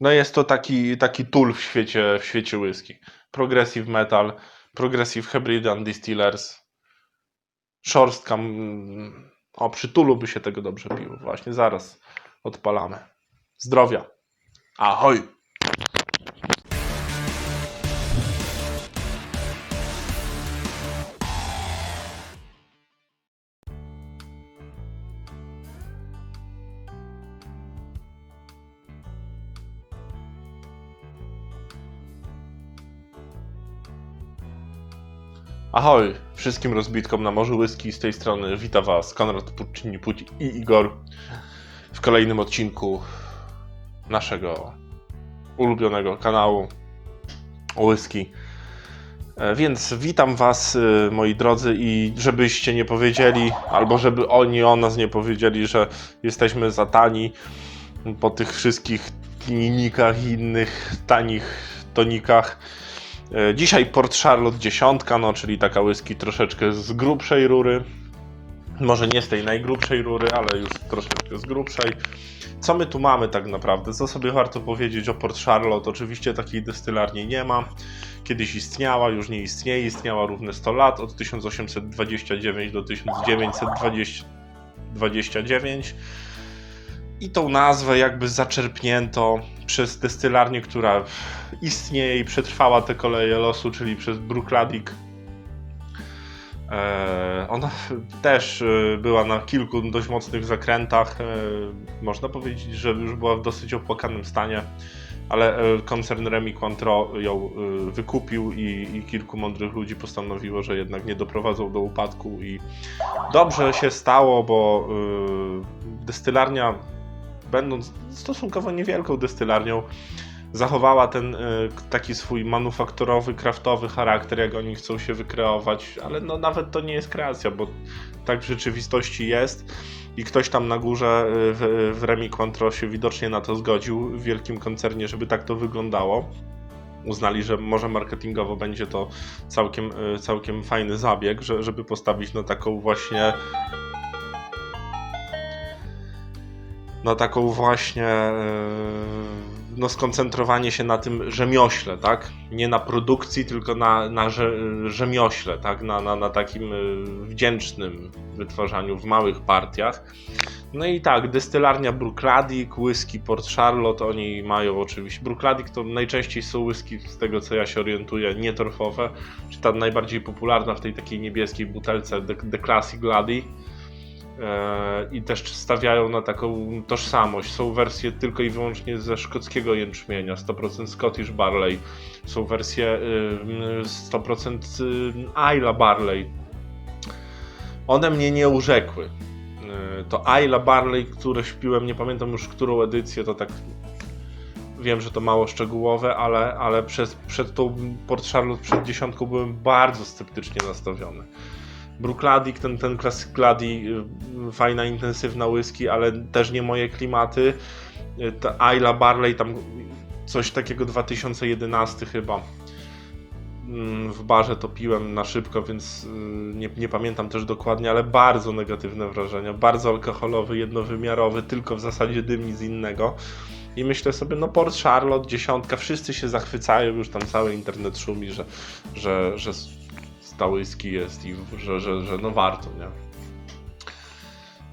No jest to taki, taki tool w świecie, w świecie whisky. Progressive Metal, Progressive Hybrid and Distillers, szorstka. mm, O, przy tulu by się tego dobrze piło. Właśnie zaraz odpalamy. Zdrowia. Ahoj! Ahoj wszystkim rozbitkom na Morzu Whisky. Z tej strony wita Was Konrad Puccini Puci i Igor w kolejnym odcinku naszego ulubionego kanału whisky. E, Więc witam Was, y, moi drodzy, i żebyście nie powiedzieli, albo żeby oni o nas nie powiedzieli, że jesteśmy za tani po tych wszystkich klinikach i innych tanich tonikach. E, Dzisiaj Port Charlotte 10, no, czyli taka whisky troszeczkę z grubszej rury. Może nie z tej najgrubszej rury, ale już troszeczkę z grubszej. Co my tu mamy tak naprawdę? Co sobie warto powiedzieć o Port Charlotte? Oczywiście takiej destylarni nie ma. Kiedyś istniała, już nie istnieje. Istniała równe 100 lat, od 1829 do 1929. I tą nazwę jakby zaczerpnięto przez destylarnię, która istnieje i przetrwała te koleje losu, czyli przez Bruichladdich. E, Ona też e, była na kilku dość mocnych zakrętach. E, Można powiedzieć, że już była w dosyć opłakanym stanie, ale koncern Remi Cointreau ją wykupił i, i kilku mądrych ludzi postanowiło, że jednak nie doprowadzą do upadku i dobrze się stało, bo destylarnia będąc stosunkowo niewielką destylarnią, zachowała ten y, taki swój manufaktorowy, kraftowy charakter, jak oni chcą się wykreować, ale no nawet to nie jest kreacja, bo tak w rzeczywistości jest i ktoś tam na górze y, w, w Remi Cointreau się widocznie na to zgodził w wielkim koncernie, żeby tak to wyglądało. Uznali, że może marketingowo będzie to całkiem, y, całkiem fajny zabieg, że, żeby postawić na taką właśnie na taką właśnie yy, no skoncentrowanie się na tym rzemiośle, tak? Nie na produkcji, tylko na, na rze, rzemiośle, tak? Na, na, na takim yy, wdzięcznym wytwarzaniu w małych partiach. No i tak, destylarnia Bruichladdich, whisky Port Charlotte, oni mają oczywiście. Bruichladdich to najczęściej są whisky, z tego co ja się orientuję, nietorfowe, czy ta najbardziej popularna w tej takiej niebieskiej butelce The, The Classic Gladdy. E, i też stawiają na taką tożsamość. Są wersje tylko i wyłącznie ze szkockiego jęczmienia, 100% Scottish Barley. Są wersje y, 100% Isla Barley. One mnie nie urzekły. Y, To Isla Barley, które śpiłem, nie pamiętam już którą edycję, to tak wiem, że to mało szczegółowe, ale, ale przez, przed tą Port Charlotte, przed dziesiątką byłem bardzo sceptycznie nastawiony. Bruichladdich, ten, ten Classic Gladdy, y, fajna, intensywna whisky, ale też nie moje klimaty. Y, Ta Isla Barley, tam coś takiego 2011 chyba. Mm, W barze to piłem na szybko, więc y, nie, nie pamiętam też dokładnie, ale bardzo negatywne wrażenia. Bardzo alkoholowy, jednowymiarowy, tylko w zasadzie dym nic innego. I myślę sobie, no Port Charlotte, dziesiątka, wszyscy się zachwycają, już tam cały internet szumi, że, że, że ta whisky jest i że, że, że no warto, nie?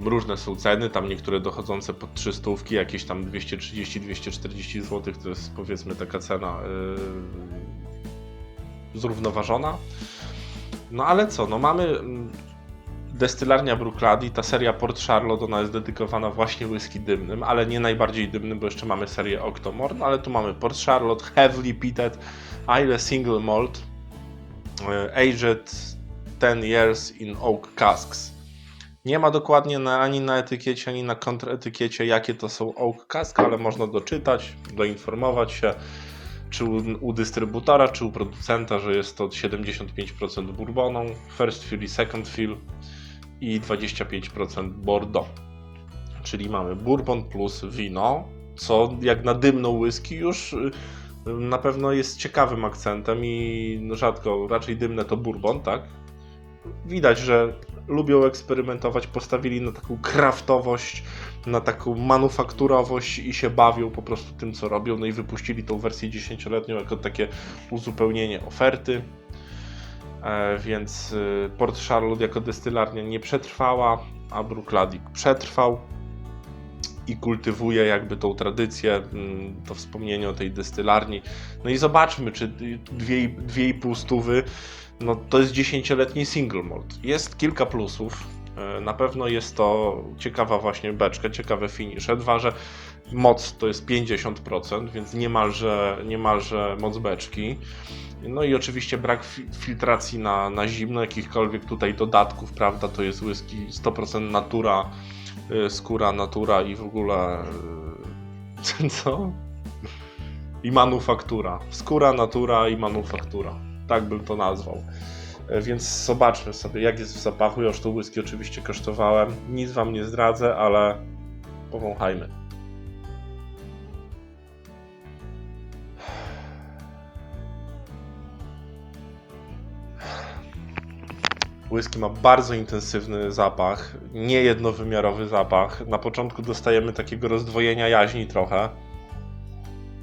Różne są ceny, tam niektóre dochodzące pod 300, jakieś tam 230-240 zł, to jest powiedzmy taka cena yy, zrównoważona. No ale co, no mamy mm, destylarnia Bruichladdich, ta seria Port Charlotte, ona jest dedykowana właśnie whisky dymnym, ale nie najbardziej dymnym, bo jeszcze mamy serię Octomore, no ale tu mamy Port Charlotte, Heavily Peated, Isle Single Malt, aged 10 years in oak casks. Nie ma dokładnie na, ani na etykiecie, ani na kontretykiecie, jakie to są oak cask, ale można doczytać, doinformować się, czy u, u dystrybutora, czy u producenta, że jest to 75% bourboną, first fill i second fill i 25% bordeaux. Czyli mamy bourbon plus wino, co jak na dymną whisky już y, na pewno jest ciekawym akcentem i no rzadko, raczej dymne to bourbon, tak? Widać, że lubią eksperymentować, postawili na taką kraftowość, na taką manufakturowość i się bawią po prostu tym, co robią. No i wypuścili tą wersję 10-letnią jako takie uzupełnienie oferty. E, więc y, Port Charlotte jako destylarnia nie przetrwała, a Bruichladdich przetrwał i kultywuje jakby tą tradycję, mm, to wspomnienie o tej destylarni. No i zobaczmy, czy dwie, dwie i pół stówy, no to jest dziesięcioletni single malt. Jest kilka plusów. E, Na pewno jest to ciekawa właśnie beczka, ciekawe finisze. Dwa, że moc to jest 50%, więc niemalże, niemalże moc beczki. No i oczywiście brak fi- filtracji na, na zimno, jakichkolwiek tutaj dodatków, prawda? To jest whisky 100% natura, skóra natura i w ogóle y, co? I manufaktura. Skóra, natura i manufaktura. Tak bym to nazwał. E, Więc zobaczmy sobie, jak jest w zapachu. Ja już to whisky oczywiście kosztowałem. Nic wam nie zdradzę, ale powąchajmy. Whisky ma bardzo intensywny zapach, niejednowymiarowy zapach. Na początku dostajemy takiego rozdwojenia jaźni trochę,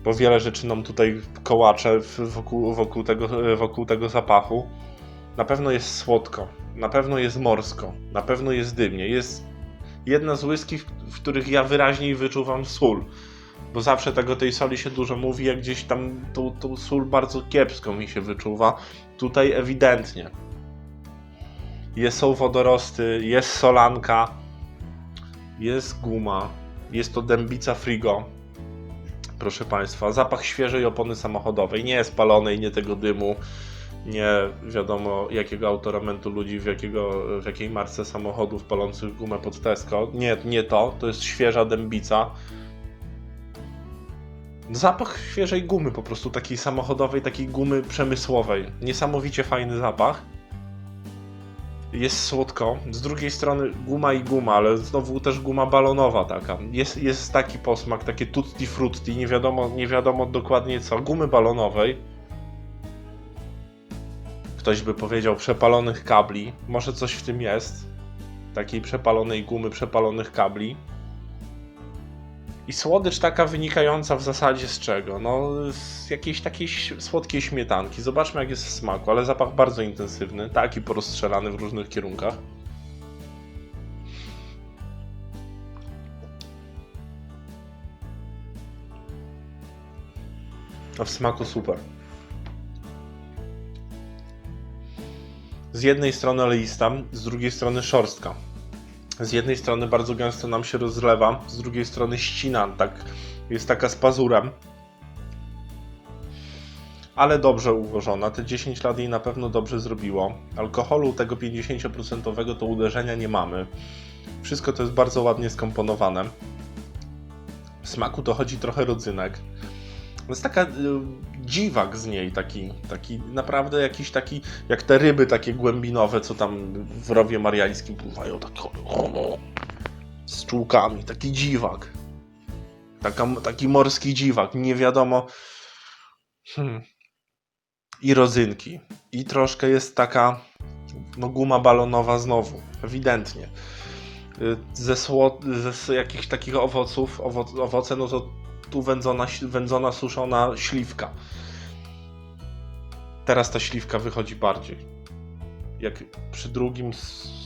bo wiele rzeczy nam tutaj kołacze wokół, wokół, tego, wokół tego zapachu. Na pewno jest słodko, na pewno jest morsko, na pewno jest dymnie. Jest jedna z whisky, w, w których ja wyraźniej wyczuwam sól, bo zawsze tego tej soli się dużo mówi, jak gdzieś tam tą, tą sól bardzo kiepsko mi się wyczuwa. Tutaj ewidentnie jest, są wodorosty, jest solanka, jest guma, jest to dębica frigo. Proszę Państwa, zapach świeżej opony samochodowej, nie spalonej, nie tego dymu, nie wiadomo jakiego autoramentu ludzi, w, jakiego, w jakiej marce samochodów palących gumę pod Tesco. Nie, nie to, to jest świeża dębica. Zapach świeżej gumy, po prostu takiej samochodowej, takiej gumy przemysłowej. Niesamowicie fajny zapach jest słodko. Z drugiej strony guma i guma, ale znowu też guma balonowa taka. Jest, jest taki posmak, takie tutti frutti, nie wiadomo, nie wiadomo dokładnie co. Gumy balonowej. Ktoś by powiedział przepalonych kabli. Może coś w tym jest. Takiej przepalonej gumy, przepalonych kabli. I słodycz taka wynikająca w zasadzie z czego? No, z jakiejś takiej słodkiej śmietanki. Zobaczmy, jak jest w smaku, ale zapach bardzo intensywny, taki porozstrzelany w różnych kierunkach. A w smaku super. Z jednej strony oleista, z drugiej strony szorstka z jednej strony bardzo gęsto nam się rozlewa, z drugiej strony ścina, tak jest taka z pazurem. Ale dobrze ułożona. Te 10 lat jej na pewno dobrze zrobiło. Alkoholu tego 50% to uderzenia nie mamy. Wszystko to jest bardzo ładnie skomponowane. W smaku to chodzi trochę rodzynek. Jest taka y, dziwak z niej, taki, taki naprawdę jakiś taki, jak te ryby takie głębinowe, co tam w rowie mariańskim pływają, tak z czułkami, taki dziwak. Taka, taki morski dziwak, nie wiadomo. Hmm. I rodzynki. I troszkę jest taka no, guma balonowa znowu, ewidentnie. Y, Ze, sło, ze jakichś takich owoców, owo, owoce, no to tu wędzona, wędzona, suszona śliwka. Teraz ta śliwka wychodzi bardziej. Jak przy drugim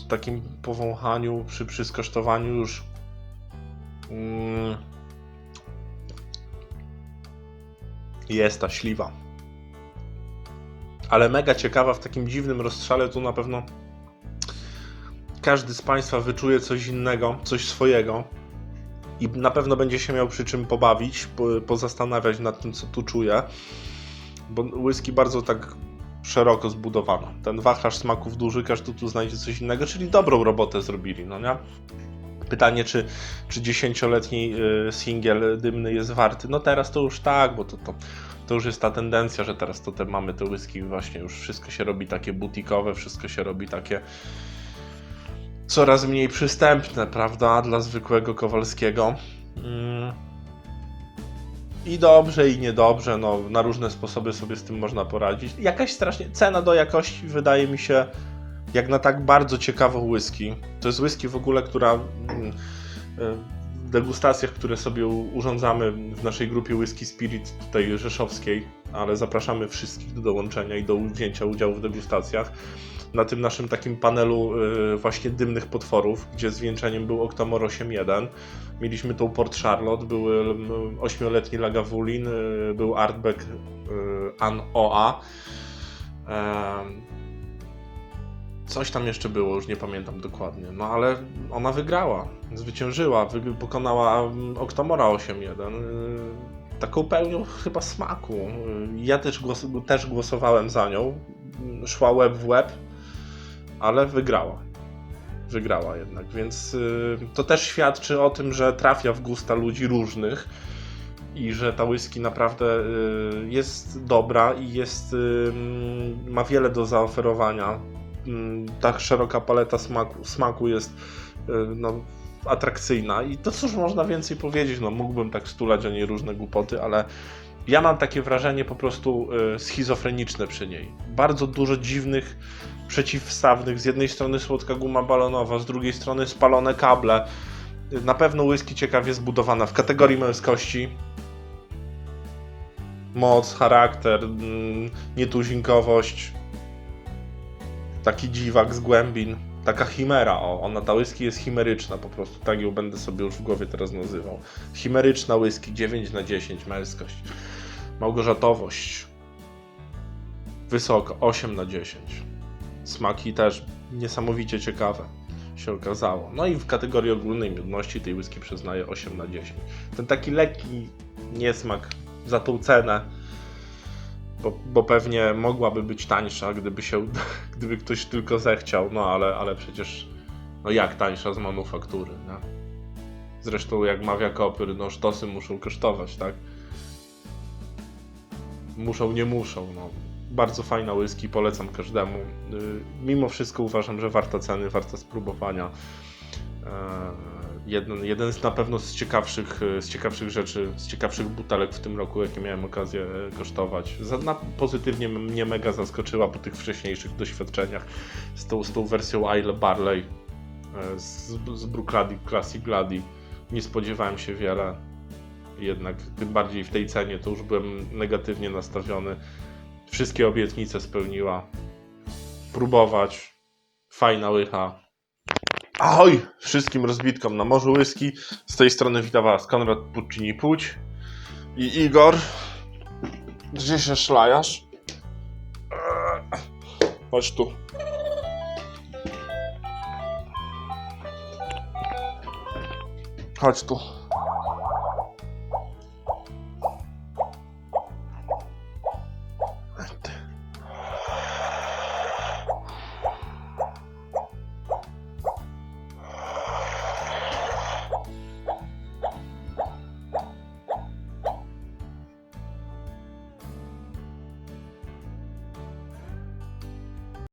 takim powąchaniu, przy, przy skosztowaniu już mm, jest ta śliwa. Ale mega ciekawa w takim dziwnym rozstrzale tu na pewno każdy z Państwa wyczuje coś innego, coś swojego i na pewno będzie się miał przy czym pobawić, po, pozastanawiać nad tym, co tu czuje, bo whisky bardzo tak szeroko zbudowano. Ten wachlarz smaków duży, każdy tu znajdzie coś innego, czyli dobrą robotę zrobili, no nie? Pytanie, czy, czy 10-letni y, singiel dymny jest warty? No teraz to już tak, bo to, to, to już jest ta tendencja, że teraz to te mamy te whisky właśnie, już wszystko się robi takie butikowe, wszystko się robi takie coraz mniej przystępne, prawda, dla zwykłego Kowalskiego. Mm. I dobrze, i niedobrze, no na różne sposoby sobie z tym można poradzić. Jakaś strasznie, cena do jakości wydaje mi się, jak na tak bardzo ciekawą whisky. To jest whisky w ogóle, która mm, y, degustacjach, które sobie urządzamy w naszej grupie Whisky Spirit tutaj rzeszowskiej, ale zapraszamy wszystkich do dołączenia i do wzięcia udziału w degustacjach. Na tym naszym takim panelu y, właśnie dymnych potworów, gdzie zwieńczeniem był Octomor 8.1. Mieliśmy tą Port Charlotte, były 8-letni Lagavulin, y, był Artback y, An OA. Coś tam jeszcze było, już nie pamiętam dokładnie. No ale ona wygrała, zwyciężyła, wy- pokonała Octomora 8.1. y, Taką pełnią chyba smaku. Ja też, głos, też głosowałem za nią. Szła łeb w łeb, ale wygrała. Wygrała jednak, więc y, to też świadczy o tym, że trafia w gusta ludzi różnych i że ta whisky naprawdę y, jest dobra i jest, y, ma wiele do zaoferowania. Mm, Tak szeroka paleta smaku, smaku jest no, atrakcyjna i to cóż można więcej powiedzieć, no mógłbym tak stulać o niej różne głupoty, ale ja mam takie wrażenie po prostu schizofreniczne przy niej. Bardzo dużo dziwnych przeciwstawnych, z jednej strony słodka guma balonowa, z drugiej strony spalone kable. Na pewno whisky ciekawie zbudowana w kategorii męskości. Moc, charakter, mm, nietuzinkowość, taki dziwak z głębin, taka chimera, o, ona ta whisky jest chimeryczna po prostu, tak ją będę sobie już w głowie teraz nazywał. Chimeryczna whisky, 9 na 10, męskość. Małgorzatowość, wysoko, 8 na 10. Smaki też niesamowicie ciekawe się okazało. No i w kategorii ogólnej miodności tej whisky przyznaję 8 na 10. Ten taki lekki niesmak za tą cenę, bo, bo pewnie mogłaby być tańsza, gdyby się, gdyby ktoś tylko zechciał, no ale, ale przecież no jak tańsza z manufaktury, nie? Zresztą jak mawia Kopyr, no sztosy muszą kosztować, tak? Muszą, nie muszą, no. Bardzo fajna whisky, polecam każdemu. Y, Mimo wszystko uważam, że warta ceny, warta spróbowania. E, Jeden, jeden z na pewno z ciekawszych, e, z ciekawszych rzeczy, z ciekawszych butelek w tym roku, jakie miałem okazję e, kosztować. Za, na, pozytywnie mnie mega zaskoczyła po tych wcześniejszych doświadczeniach z tą, z tą wersją Isle Barley e, z, z Bruichladdich Classic Glady. Nie spodziewałem się wiele, jednak tym bardziej w tej cenie to już byłem negatywnie nastawiony. Wszystkie obietnice spełniła. Próbować. Fajna łycha. Ahoj! Wszystkim rozbitkom na morzu whisky. Z tej strony witam was Konrad Puccini Puć i Igor. Gdzie się szlajasz? Eee, Chodź tu. Chodź tu.